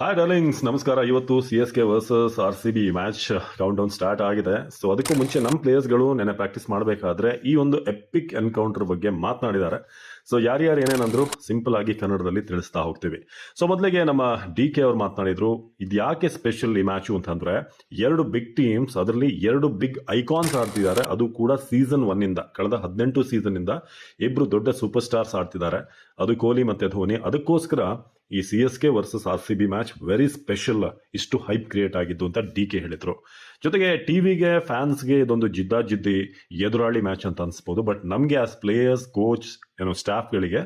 Hi darlings ನಮಸ್ಕಾರ. ಇವತ್ತು C S K versus R C B match count down start ಆಗಿದೆ. So ಅದಕ್ಕೂ ಮುಂಚೆ ನಮ್ಮ ಪ್ಲೇಯರ್ಸ್ಗಳು ನೆನೆ ಪ್ರಾಕ್ಟೀಸ್ ಮಾಡಬೇಕಾದ್ರೆ ಈ ಒಂದು ಎಪಿಕ್ ಎನ್ಕೌಂಟರ್ ಬಗ್ಗೆ ಮಾತನಾಡಿದ್ದಾರೆ. ಸೊ ಯಾರ್ಯಾರು ಏನೇನಂದ್ರು ಸಿಂಪಲ್ ಆಗಿ ಕನ್ನಡದಲ್ಲಿ ತಿಳಿಸ್ತಾ ಹೋಗ್ತೀವಿ. ಸೊ ಮೊದಲಿಗೆ ನಮ್ಮ ಡಿ ಕೆ ಅವ್ರು ಮಾತನಾಡಿದ್ರು, ಇದು ಯಾಕೆ ಸ್ಪೆಷಲ್ ಈ ಮ್ಯಾಚು ಅಂತಂದ್ರೆ ಎರಡು ಬಿಗ್ ಟೀಮ್ಸ್ ಅದರಲ್ಲಿ ಎರಡು ಬಿಗ್ ಐಕಾನ್ಸ್ ಆಡ್ತಿದ್ದಾರೆ. ಅದು ಕೂಡ ಸೀಸನ್ ಒನ್ ಇಂದ, ಕಳೆದ ಹದಿನೆಂಟು ಸೀಸನ್ ಇಂದ ಇಬ್ರು ದೊಡ್ಡ ಸೂಪರ್ ಸ್ಟಾರ್ಸ್ ಆಡ್ತಿದ್ದಾರೆ. ಅದು ಕೊಹ್ಲಿ ಮತ್ತೆ ಧೋನಿ. ಅದಕ್ಕೋಸ್ಕರ ಈ C S K versus R C B match very special ಇಷ್ಟು ಹೈಪ್ ಕ್ರಿಯೇಟ್ ಆಗಿದ್ದು ಅಂತ ಡಿ ಕೆ ಹೇಳಿದ್ರು. ಜೊತೆಗೆ ಟಿವಿಗೆ ಫ್ಯಾನ್ಸ್ಗೆ ಇದೊಂದು ಜಿದ್ದಾಜಿದ್ದಿ ಎದುರಾಳಿ ಮ್ಯಾಚ್ ಅಂತ ಅನ್ಸ್ಬೋದು. ಬಟ್ ನಮಗೆ ಆಸ್ ಪ್ಲೇಯರ್ಸ್ ಕೋಚ್ ಏನೋ ಸ್ಟಾಫ್ಗಳಿಗೆ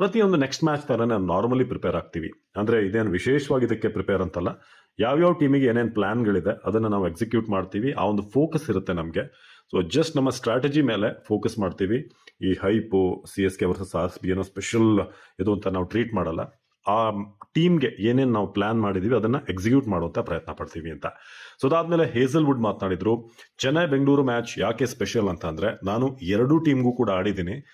ಪ್ರತಿಯೊಂದು ನೆಕ್ಸ್ಟ್ ಮ್ಯಾಚ್ ಥರನೇ ನಾರ್ಮಲಿ ಪ್ರಿಪೇರ್ ಆಗ್ತೀವಿ. ಅಂದ್ರೆ ಇದೇನು ವಿಶೇಷವಾಗಿ ಇದಕ್ಕೆ ಪ್ರಿಪೇರ್ ಅಂತಲ್ಲ, ಯಾವ್ಯಾವ ಟೀಮಿಗೆ ಏನೇನು ಪ್ಲ್ಯಾನ್ಗಳಿದೆ ಅದನ್ನು ನಾವು ಎಕ್ಸಿಕ್ಯೂಟ್ ಮಾಡ್ತೀವಿ. ಆ ಒಂದು ಫೋಕಸ್ ಇರುತ್ತೆ ನಮಗೆ. ಸೊ ಜಸ್ಟ್ ನಮ್ಮ ಸ್ಟ್ರಾಟಜಿ ಮೇಲೆ ಫೋಕಸ್ ಮಾಡ್ತೀವಿ. ಈ hype C S K versus R B ಏನೋ ಸ್ಪೆಷಲ್ ಇದು ಅಂತ ನಾವು ಟ್ರೀಟ್ ಮಾಡಲ್ಲ. ಆ ಟೀಮ್ಗೆ ಏನೇನು ನಾವು ಪ್ಲಾನ್ ಮಾಡಿದೀವಿ, ಅದನ್ನ ಎಕ್ಸಿಕ್ಯೂಟ್ ಮಾಡುವಂತ ಪ್ರಯತ್ನ ಪಡ್ತೀವಿ ಅಂತ. ಸೊ ಅದಾದ್ಮೇಲೆ ಹೇಸಲ್ ವುಡ್ ಮಾತನಾಡಿದ್ರು ಚೆನ್ನೈ ಬೆಂಗಳೂರು ಮ್ಯಾಚ್ ಯಾಕೆ ಸ್ಪೆಷಲ್ ಅಂತ ಅಂದ್ರೆ, ನಾನು ಎರಡೂ ಟೀಮ್ಗೂ ಕೂಡ ಆಡಿದ್ದೀನಿ.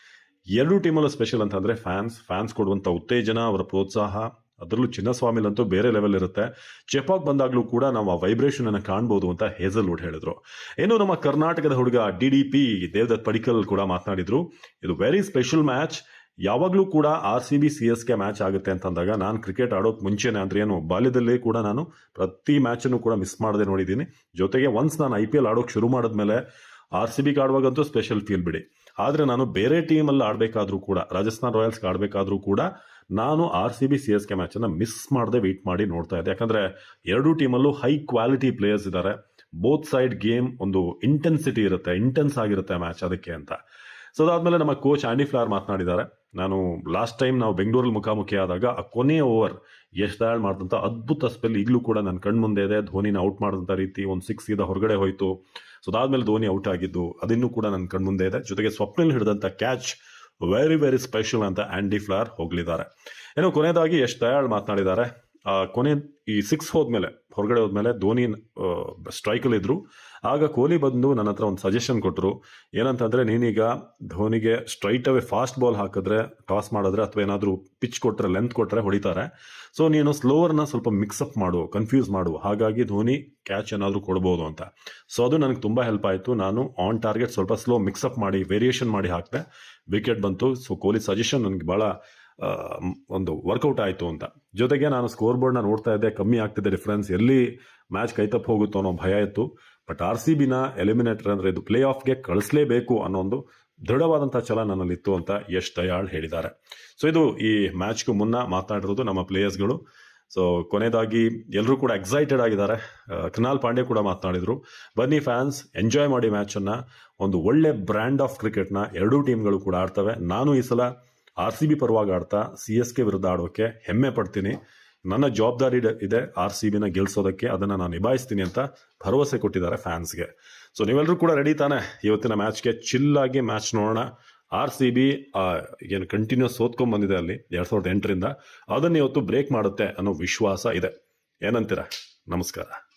ಎರಡೂ ಟೀಮಲ್ಲೂ ಸ್ಪೆಷಲ್ ಅಂತ ಅಂದ್ರೆ, ಫ್ಯಾನ್ಸ್ ಫ್ಯಾನ್ಸ್ ಕೊಡುವಂತ ಉತ್ತೇಜನ, ಅವರ ಪ್ರೋತ್ಸಾಹ, ಅದರಲ್ಲೂ ಚಿನ್ನಸ್ವಾಮಿಲಂತೂ ಬೇರೆ ಲೆವೆಲ್ ಇರುತ್ತೆ. ಚೆಪಾಕ್ ಬಂದಾಗ್ಲೂ ಕೂಡ ನಾವು ಆ ವೈಬ್ರೇಷನ್ ಅನ್ನು ಕಾಣ್ಬೋದು ಅಂತ ಹೇಸಲ್ ವುಡ್ ಹೇಳಿದ್ರು. ಏನು ನಮ್ಮ ಕರ್ನಾಟಕದ ಹುಡುಗ D D P Devdutt Padikkal ಕೂಡ ಮಾತನಾಡಿದ್ರು, ಇದು ವೆರಿ ಸ್ಪೆಷಲ್ ಮ್ಯಾಚ್ ಯಾವಾಗಲೂ ಕೂಡ R C B, C S K match ಆಗುತ್ತೆ ಅಂತಂದಾಗ ನಾನು ಕ್ರಿಕೆಟ್ ಆಡೋಕ್ ಮುಂಚೆನೆ ಅಂದ್ರೆ ಏನು, ಬಾಲ್ಯದಲ್ಲಿ ಕೂಡ ನಾನು ಪ್ರತಿ ಮ್ಯಾಚನ್ನು ಕೂಡ ಮಿಸ್ ಮಾಡದೆ ನೋಡಿದ್ದೀನಿ. ಜೊತೆಗೆ ಒನ್ಸ್ ನಾನು ಐ ಪಿ ಎಲ್ ಆಡೋಕೆ ಶುರು ಮಾಡಿದ್ಮೇಲೆ ಆರ್ ಸಿ ಬಿಗೆ ಆಡುವಾಗಂತೂ ಸ್ಪೆಷಲ್ ಫೀಲ್ ಬಿಡಿ. ಆದ್ರೆ ನಾನು ಬೇರೆ ಟೀಮಲ್ಲಿ ಆಡಬೇಕಾದ್ರೂ ಕೂಡ, ರಾಜಸ್ಥಾನ್ ರಾಯಲ್ಸ್ಗೆ ಆಡಬೇಕಾದ್ರೂ ಕೂಡ ನಾನು R C B, C S K ಮ್ಯಾಚನ್ನು miss ಮಾಡದೆ ವೆಯ್ಟ್ ಮಾಡಿ ನೋಡ್ತಾ ಇದ್ದೆ. ಯಾಕಂದರೆ ಎರಡೂ ಟೀಮಲ್ಲೂ ಹೈ ಕ್ವಾಲಿಟಿ ಪ್ಲೇಯರ್ಸ್ ಇದ್ದಾರೆ ಬೋತ್ ಸೈಡ್ ಗೇಮ್ ಒಂದು ಇಂಟೆನ್ಸಿಟಿ ಇರುತ್ತೆ ಇಂಟೆನ್ಸ್ ಆಗಿರುತ್ತೆ ಮ್ಯಾಚ್ ಅದಕ್ಕೆ ಅಂತ. ಸೊ ಅದಾದ್ಮೇಲೆ ನಮ್ಮ ಕೋಚ್ ಆಂಡಿ ಫ್ಲಾರ್ ಮಾತನಾಡಿದ್ದಾರೆ. ನಾನು ಲಾಸ್ಟ್ ಟೈಮ್ ನಾವು ಬೆಂಗಳೂರಲ್ಲಿ ಮುಖಾಮುಖಿ ಆದಾಗ ಆ ಕೊನೆಯ ಓವರ್ ಯಶ್ದಾಳ್ ಮಾಡಿದಂಥ ಅದ್ಭುತ ಸ್ಪೆಲ್ ಈಗಲೂ ಕೂಡ ನನ್ನ ಕಣ್ಮುಂದೆ ಇದೆ. ಧೋನಿನ ಔಟ್ ಮಾಡಿದಂಥ ರೀತಿ ಒಂದು ಸಿಕ್ಸ್ ಇದ ಹೊರಗಡೆ ಹೋಯಿತು. ಸೊ ಅದಾದ್ಮೇಲೆ ಧೋನಿ ಔಟ್ ಆಗಿದ್ದು, ಅದಿನ್ನೂ ಕೂಡ ನನ್ನ ಕಣ್ಮುಂದೆ ಇದೆ. ಜೊತೆಗೆ ಸ್ವಪ್ನಲ್ಲಿ ಹಿಡಿದಂಥ ಕ್ಯಾಚ್ ವೆರಿ ವೆರಿ ಸ್ಪೆಷಲ್ ಅಂತ ಆ್ಯಂಡಿ ಫ್ಲಾರ್ ಹೋಗ್ಲಿದ್ದಾರೆ. ಏನೋ ಕೊನೆಯದಾಗಿ ಯಶ್ ದಯಾಳ್ ಮಾತನಾಡಿದ್ದಾರೆ. ಕೊನೆ ಈ ಸಿಕ್ಸ್ ಹೋದ್ಮೇಲೆ ಹೊರಗಡೆ ಹೋದ್ಮೇಲೆ ಧೋನಿ ಸ್ಟ್ರೈಕಲ್ಲಿ ಇದ್ರು ಆಗ ಕೊಹ್ಲಿ ಬಂದು ನನ್ನ ಹತ್ರ ಒಂದು ಸಜೆಷನ್ ಕೊಟ್ಟರು ಏನಂತಂದ್ರೆ ನೀನೀಗ ಧೋನಿಗೆ ಸ್ಟ್ರೈಟ್ ಅವೇ ಫಾಸ್ಟ್ ಬಾಲ್ ಹಾಕಿದ್ರೆ ಟಾಸ್ ಮಾಡಿದ್ರೆ ಅಥವಾ ಏನಾದರೂ ಪಿಚ್ ಕೊಟ್ಟರೆ ಲೆಂತ್ ಕೊಟ್ಟರೆ ಹೊಡಿತಾರೆ. ಸೊ ನೀನು ಸ್ಲೋವರ್ನ ಸ್ವಲ್ಪ ಮಿಕ್ಸಪ್ ಮಾಡು ಕನ್ಫ್ಯೂಸ್ ಮಾಡು. ಹಾಗಾಗಿ ಧೋನಿ ಕ್ಯಾಚ್ ಏನಾದರೂ ಕೊಡ್ಬೋದು ಅಂತ. ಸೊ ಅದು ನನಗೆ ತುಂಬ ಹೆಲ್ಪ್ ಆಯಿತು. ನಾನು ಆನ್ ಟಾರ್ಗೆಟ್ ಸ್ವಲ್ಪ ಸ್ಲೋ ಮಿಕ್ಸಪ್ ಮಾಡಿ ವೇರಿಯೇಷನ್ ಮಾಡಿ ಹಾಕಿದೆ ವಿಕೆಟ್ ಬಂತು. ಸೊ ಕೊಹ್ಲಿ ಸಜೆಷನ್ ನನಗೆ ಭಾಳ ಆ, ಒಂದು ವರ್ಕೌಟ್ ಆಯಿತು ಅಂತ. ಜೊತೆಗೆ ನಾನು ಸ್ಕೋರ್ ಬೋರ್ಡ್ನ ನೋಡ್ತಾ ಇದ್ದೆ, ಕಮ್ಮಿ ಆಗ್ತಿದೆ ಡಿಫ್ರೆನ್ಸ್ ಎಲ್ಲಿ ಮ್ಯಾಚ್ ಕೈತಪ್ಪ ಹೋಗುತ್ತೋ ಅನ್ನೋ ಭಯ ಇತ್ತು. ಬಟ್ ಆರ್ ಸಿ ಬಿನ ಎಲಿಮಿನೇಟರ್ ಅಂದರೆ ಇದು ಪ್ಲೇ ಆಫ್ಗೆ ಕಳಿಸ್ಲೇಬೇಕು ಅನ್ನೋ ಒಂದು ದೃಢವಾದಂಥ ಛಲ ನನ್ನಲ್ಲಿತ್ತು ಅಂತ ಯಶ್ ದಯಾಳ್ ಹೇಳಿದ್ದಾರೆ. ಸೊ ಇದು ಈ ಮ್ಯಾಚ್ಗೂ ಮುನ್ನ ಮಾತನಾಡಿರೋದು ನಮ್ಮ ಪ್ಲೇಯರ್ಸ್ಗಳು ಸೊ ಕೊನೆಯದಾಗಿ ಎಲ್ಲರೂ ಕೂಡ ಎಕ್ಸೈಟೆಡ್ ಆಗಿದ್ದಾರೆ. ಕೃನಾಲ್ ಪಾಂಡೆ ಕೂಡ ಮಾತನಾಡಿದ್ರು. ಬನ್ನಿ ಫ್ಯಾನ್ಸ್ ಎಂಜಾಯ್ ಮಾಡಿ ಮ್ಯಾಚನ್ನು ಒಂದು ಒಳ್ಳೆ ಬ್ರ್ಯಾಂಡ್ ಆಫ್ ಕ್ರಿಕೆಟ್ನ ಎರಡೂ ಟೀಮ್ಗಳು ಕೂಡ ಆಡ್ತವೆ. ನಾನು ಈ ಸಲ ಆರ್ ಸಿ ಬಿ ಪರವಾಗಿ ಆಡ್ತಾ ಸಿ ಎಸ್ ಕೆ ವಿರುದ್ಧ ಆಡೋಕ್ಕೆ ಹೆಮ್ಮೆ ಪಡ್ತೀನಿ. ನನ್ನ ಜವಾಬ್ದಾರಿ ಇದೆ- ಆರ್ ಸಿ ಬಿನ ಗೆಲ್ಸೋದಕ್ಕೆ, ಅದನ್ನು ನಾನು ನಿಭಾಯಿಸ್ತೀನಿ ಅಂತ ಭರವಸೆ ಕೊಟ್ಟಿದ್ದಾರೆ ಫ್ಯಾನ್ಸ್ಗೆ. ಸೊ ನೀವೆಲ್ಲರೂ ಕೂಡ ರೆಡಿ ತಾನೆ? ಇವತ್ತಿನ ಮ್ಯಾಚ್ಗೆ ಚಿಲ್ಲಾಗಿ ಮ್ಯಾಚ್ ನೋಡೋಣ. ಆರ್ ಸಿ ಬಿ ಏನು ಕಂಟಿನ್ಯೂಸ್ ಸೋತ್ಕೊಂಡ್ ಬಂದಿದೆ ಅಲ್ಲಿ ಎರಡ್ ಸಾವಿರದ ಎಂಟರಿಂದ. ಅದನ್ನ ಇವತ್ತು ಬ್ರೇಕ್ ಮಾಡುತ್ತೆ ಅನ್ನೋ ವಿಶ್ವಾಸ ಇದೆ. ಏನಂತೀರ? ನಮಸ್ಕಾರ.